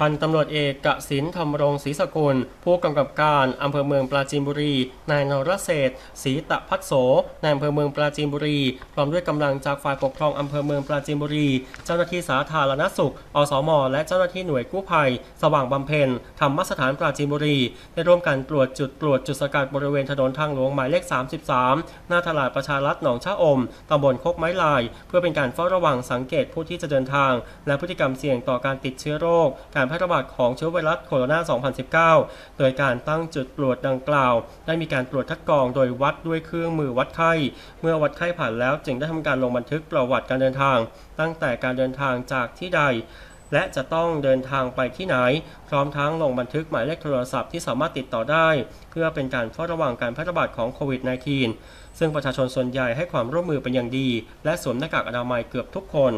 พันตำรวจเอกกสินธรรมรงศรีสกุล ผู้กำกับการอำเภอเมืองปราจีนบุรี นายนรเศรษฐศรีตะพัฒโสนายอำเภอเมืองปราจีนบุรี พร้อมด้วยกำลังจากฝ่ายปกครองอำเภอเมืองปราจีนบุรี เจ้าหน้าที่สาธารณสุข อสม และเจ้าหน้าที่หน่วยกู้ภัย สว่างบำเพ็ญธรรมสถานปราจีนบุรี ได้ร่วมกันตรวจจุดตรวจจุดสกัดบริเวณถนนทางหลวงหมายเลข 33 หน้าตลาดประชารัฐหนองชะอมตำบลโคกไม้ลาย เพื่อเป็นการเฝ้าระวังสังเกตผู้ที่จะเดินทาง และพฤติกรรมเสี่ยงต่อการติดเชื้อโรคการแพร่ระบาดของเชื้อไวรัสโคโรนา 2019 โดยการตั้งจุดตรวจดังกล่าว ได้มีการตรวจคัดกรองโดยวัดด้วยเครื่องมือวัดไข้ เมื่อวัดไข้ผ่านแล้วจึงได้ทำการลงบันทึกประวัติการเดินทาง ตั้งแต่การเดินทางจากที่ใดและจะต้องเดินทางไปที่ไหน พร้อมทั้งลงบันทึกหมายเลขโทรศัพท์ที่สามารถติดต่อได้ เพื่อเป็นการเฝ้าระวังการแพร่ระบาดของโควิด -19 ซึ่งประชาชนส่วนใหญ่ให้ความร่วมมือเป็นอย่างดี และสวมหน้ากากอนามัยเกือบทุกคน